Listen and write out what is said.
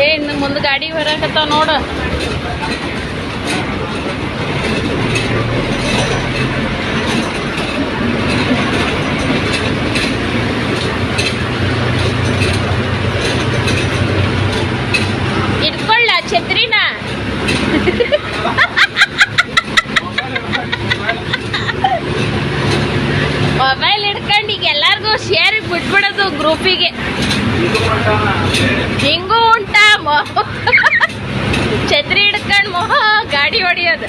ಏ ಇನ್ನು ಮುಂದೆ ಗಾಡಿ ಹೊರಕತ್ತಾವ ನೋಡು. ಬಿಟ್ಬಿಡೋದು ಗ್ರೂಪಿಗೆ. ಹಿಂಗೂ ಉಂಟಾ ಮೊಹ. ಛತ್ರಿ ಹಿಡ್ಕೊಂಡು ಮೊಹ ಗಾಡಿ ಹೊಡಿಯೋದು.